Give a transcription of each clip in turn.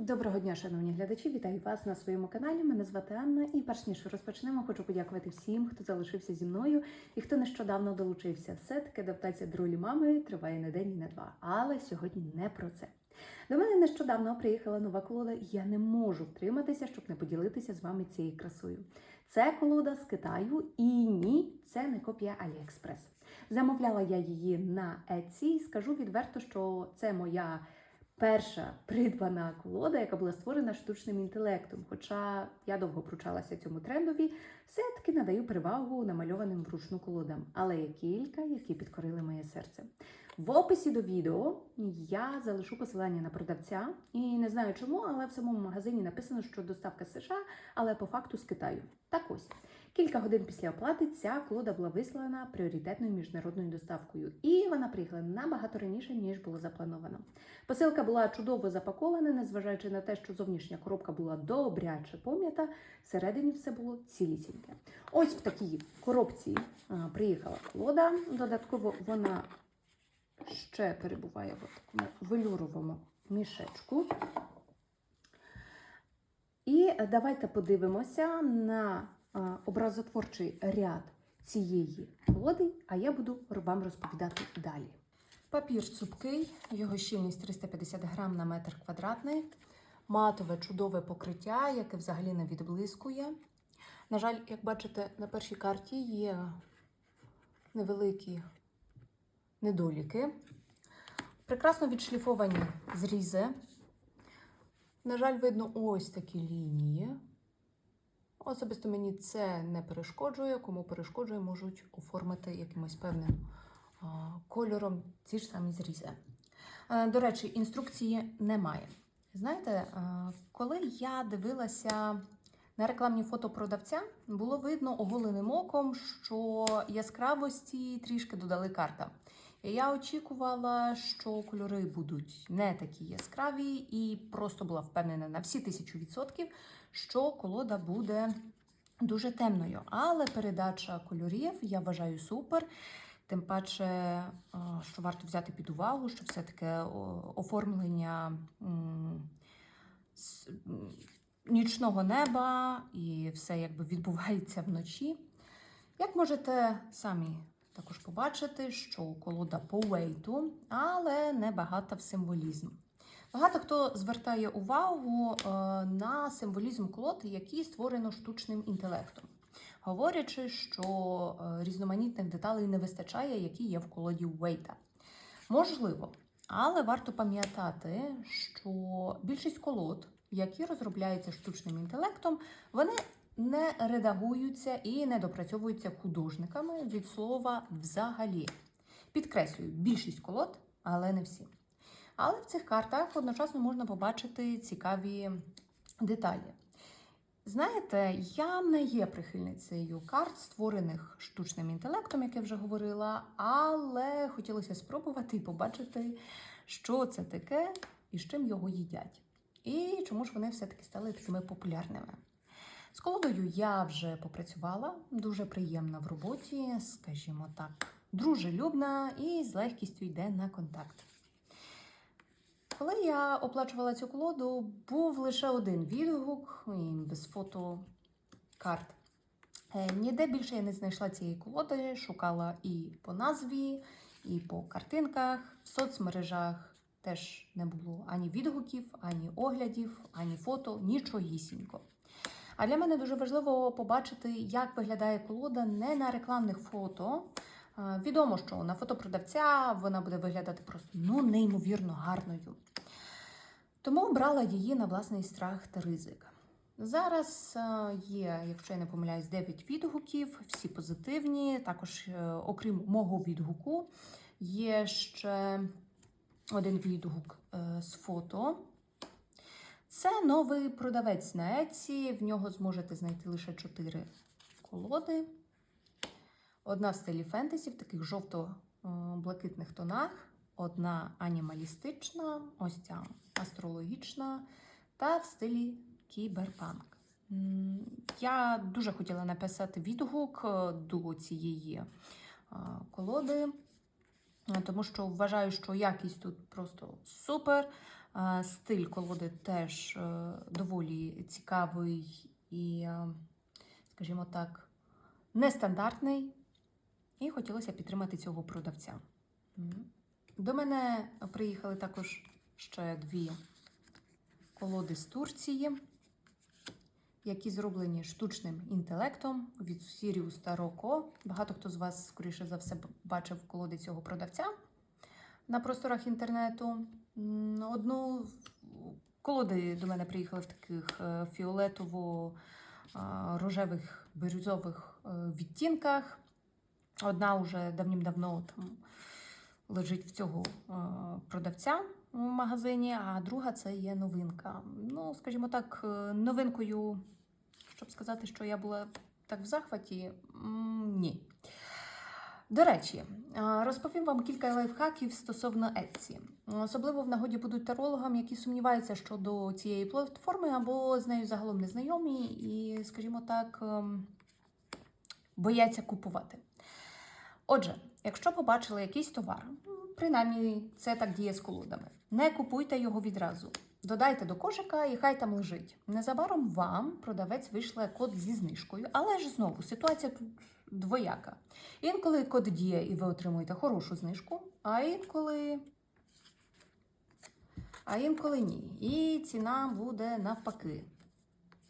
Доброго дня, шановні глядачі! Вітаю вас на своєму каналі. Мене звати Анна. І перш ніж розпочнемо, хочу подякувати всім, хто залишився зі мною і хто нещодавно долучився. Все таки адаптація до ролі мами триває не день і не два. Але сьогодні не про це. До мене нещодавно приїхала нова колода, і я не можу втриматися, щоб не поділитися з вами цією красою. Це колода з Китаю, і ні, це не копія AliExpress. Замовляла я її на Etsy. Скажу відверто, що це моя перша придбана колода, яка була створена штучним інтелектом. Хоча я довго пручалася цьому трендові, все-таки надаю перевагу намальованим вручну колодам. Але є кілька, які підкорили моє серце. В описі до відео я залишу посилання на продавця і не знаю чому, але в самому магазині написано, що доставка з США, але по факту з Китаю. Так ось. Кілька годин після оплати ця колода була вислана пріоритетною міжнародною доставкою, і вона приїхала набагато раніше, ніж було заплановано. Посилка була чудово запакована, незважаючи на те, що зовнішня коробка була добряче пом'ята, всередині все було цілісіньке. Ось в такій коробці приїхала колода. Додатково вона ще перебуває в такому велюровому мішечку. І давайте подивимося на образотворчий ряд цієї колоди, а я буду вам розповідати далі. Папір цупкий, його щільність 350 грам на метр квадратний, матове чудове покриття, яке взагалі не відблискує. На жаль, як бачите, на першій карті є невеликі недоліки. Прекрасно відшліфовані зрізи. На жаль, видно ось такі лінії. Особисто мені це не перешкоджує. Кому перешкоджує, можуть оформити якимось певним кольором ці ж самі зрізи. До речі, інструкції немає. Знаєте, коли я дивилася на рекламні фото продавця, було видно оголеним оком, що яскравості трішки додали карта. Я очікувала, що кольори будуть не такі яскраві, і просто була впевнена на всі тисячу відсотків, що колода буде дуже темною. Але передача кольорів я вважаю супер. Тим паче, що варто взяти під увагу, що все-таки оформлення м, с- м, нічного неба і все якби відбувається вночі. Як можете самі також побачити, що колода по вейту, але не багата в символізм. Багато хто звертає увагу е, на символізм колод, які створено штучним інтелектом, говорячи, що е, різноманітних деталей не вистачає, які є в колоді Вейта. Можливо, але варто пам'ятати, що більшість колод, які розробляються штучним інтелектом, вони не редагуються і не допрацьовуються художниками від слова взагалі. Підкреслюю, більшість колод, але не всі. Але в цих картах одночасно можна побачити цікаві деталі. Знаєте, я не є прихильницею карт, створених штучним інтелектом, як я вже говорила, але хотілося спробувати і побачити, що це таке і з чим його їдять. І чому ж вони все-таки стали такими популярними. З колодою я вже попрацювала, дуже приємна в роботі, скажімо так, дружелюбна і з легкістю йде на контакт. Коли я оплачувала цю колоду, був лише один відгук без фото карт. Е, Ніде більше я не знайшла цієї колоди, шукала і по назві, і по картинках. В соцмережах теж не було ані відгуків, ані оглядів, ані фото, нічогісінько. А для мене дуже важливо побачити, як виглядає колода не на рекламних фото. Е, Відомо, що на фото продавця вона буде виглядати просто ну, неймовірно гарною. Тому обрала її на власний страх та ризик. Зараз е, є, якщо я не помиляюсь, 9 відгуків, всі позитивні. Також, е, окрім мого відгуку, є ще один відгук з фото. Це новий продавець на Etsy. В нього зможете знайти лише 4 колоди. Одна в стилі фентезі в таких жовто-блакитних тонах, одна анімалістична, ось ця астрологічна, та в стилі кіберпанк. Я дуже хотіла написати відгук е, до цієї е, колоди, е, тому що вважаю, що якість тут просто супер. Е, Стиль колоди теж е, доволі цікавий і, е, скажімо так, нестандартний. І хотілося підтримати цього продавця. До мене приїхали також ще дві колоди з Турції, які зроблені штучним інтелектом від Sirius та Rocco. Багато хто з вас, скоріше за все, бачив колоди цього продавця на просторах інтернету. Одну колоди до мене приїхали в таких е, фіолетово-рожевих бирюзових е, відтінках. Одна вже давнім-давно лежить в цього е, продавця в магазині, а друга це є новинка. Ну, скажімо так, е, новинкою, щоб сказати, що я була так в захваті, ні. До речі, е, розповім вам кілька лайфхаків стосовно Etsy. Особливо в нагоді будуть тарологам, які сумніваються щодо цієї платформи або з нею загалом не знайомі і, скажімо так, ем, бояться купувати. Отже, якщо побачили якийсь товар, принаймні це так діє з колодами, не купуйте його відразу. Додайте до кошика і хай там лежить. Незабаром вам продавець вийшле код зі знижкою, але ж знову ситуація тут двояка. Інколи код діє і ви отримуєте хорошу знижку, а інколи. А інколи ні. І ціна буде навпаки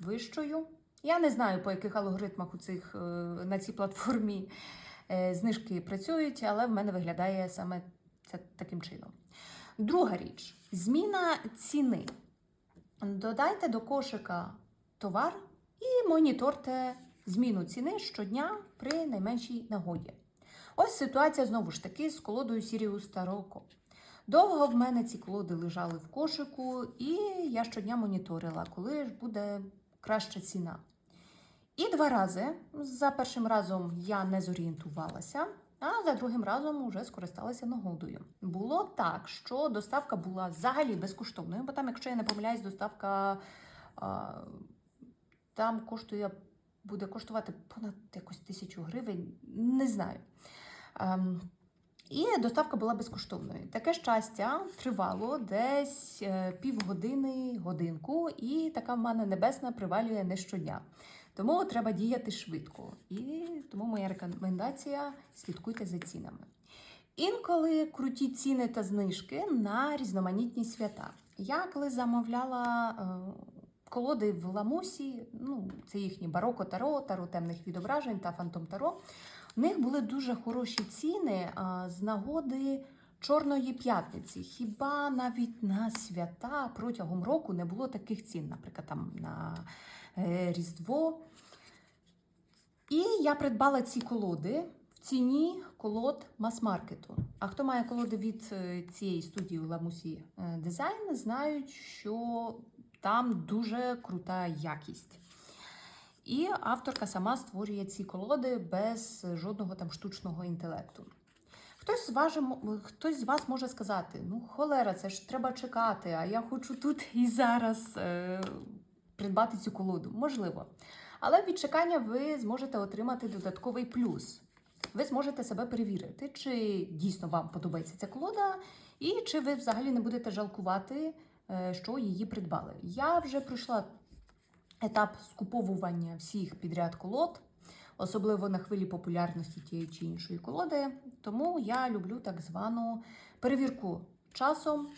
вищою. Я не знаю, по яких алгоритмах у цих, е, на цій платформі е, знижки працюють, але в мене виглядає саме це таким чином. Друга річ зміна ціни. Додайте до кошика товар і моніторте зміну ціни щодня при найменшій нагоді. Ось ситуація знову ж таки з колодою та Rocco. Довго в мене ці колоди лежали в кошику, і я щодня моніторила, коли ж буде краща ціна. І два рази. За першим разом я не зорієнтувалася, а за другим разом вже скористалася нагодою. Було так, що доставка була взагалі безкоштовною, бо там, якщо я не помиляюсь, доставка а, там коштує, буде коштувати понад якось тисячу гривень, не знаю. Ем, і доставка була безкоштовною. Таке щастя тривало десь е, півгодини, годинку, і така в мене небесна привалює не щодня. Тому треба діяти швидко. І тому моя рекомендація слідкуйте за цінами. Інколи круті ціни та знижки на різноманітні свята. Я коли замовляла е, колоди в Ламусі, ну, це їхні бароко таро, таро темних відображень та фантом таро. В них були дуже хороші ціни а, з нагоди Чорної п'ятниці. Хіба навіть на свята протягом року не було таких цін, наприклад, там на е, Різдво. І я придбала ці колоди в ціні колод мас-маркету. А хто має колоди від е, цієї студії Ламусі Дизайн, знають, що там дуже крута якість. І авторка сама створює ці колоди без жодного там штучного інтелекту. Хтось з, вас, хтось з вас може сказати: ну, холера, це ж треба чекати, а я хочу тут і зараз е, придбати цю колоду. Можливо. Але від чекання ви зможете отримати додатковий плюс. Ви зможете себе перевірити, чи дійсно вам подобається ця колода, і чи ви взагалі не будете жалкувати, що її придбали. Я вже пройшла етап скуповування всіх підряд колод, особливо на хвилі популярності тієї чи іншої колоди. Тому я люблю так звану перевірку часом,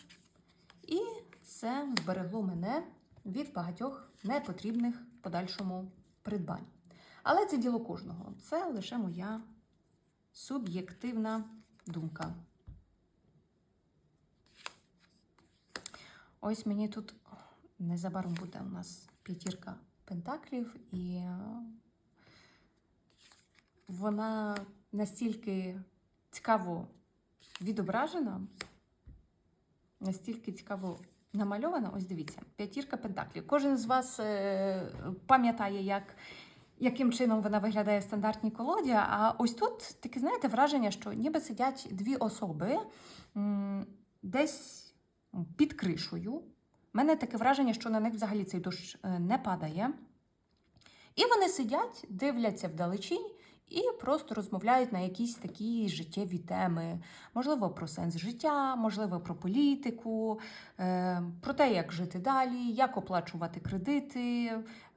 і це зберегло мене від багатьох непотрібних подальшому придбань. Але це діло кожного. Це лише моя суб'єктивна думка. Ось мені тут незабаром буде у нас п'ятірка пентаклів, і вона настільки цікаво відображена, настільки цікаво намальована. Ось дивіться, п'ятірка пентаклів. Кожен з вас е, пам'ятає, як. Яким чином вона виглядає в стандартній колоді? А ось тут таке, знаєте, враження, що ніби сидять дві особи десь під кришою. У мене таке враження, що на них взагалі цей дощ е, не падає. І вони сидять, дивляться вдалечінь і просто розмовляють на якісь такі життєві теми. Можливо, про сенс життя, можливо, про політику, е, про те, як жити далі, як оплачувати кредити.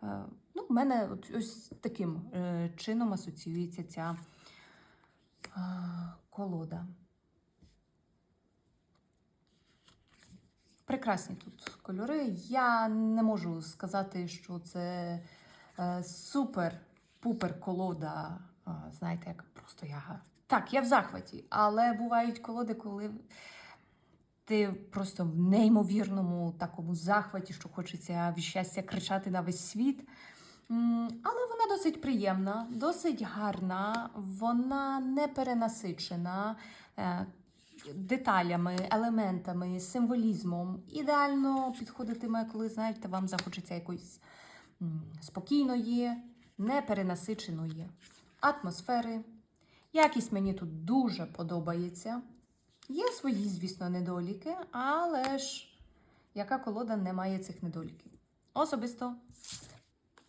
Е, ну, в мене ось таким чином асоціюється ця колода. Прекрасні тут кольори. Я не можу сказати, що це е, супер-пупер колода. знаєте, як просто я. Так, я в захваті, але бувають колоди, коли ти просто в неймовірному такому захваті, що хочеться від щастя кричати на весь світ. Але вона досить приємна, досить гарна, вона не перенасичена е, деталями, елементами, символізмом. Ідеально підходитиме, коли, знаєте, вам захочеться якоїсь спокійної, неперенасиченої атмосфери. Якість мені тут дуже подобається. Є свої, звісно, недоліки, але ж яка колода не має цих недоліків? Особисто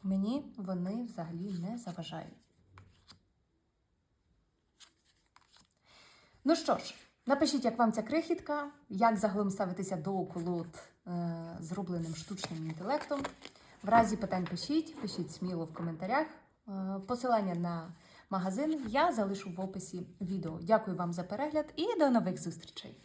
мені вони взагалі не заважають. Ну що ж, напишіть, як вам ця крихітка, як загалом ставитися до колод, е, зробленим штучним інтелектом. В разі питань пишіть, пишіть сміло в коментарях. Е, Посилання на магазин я залишу в описі відео. Дякую вам за перегляд і до нових зустрічей!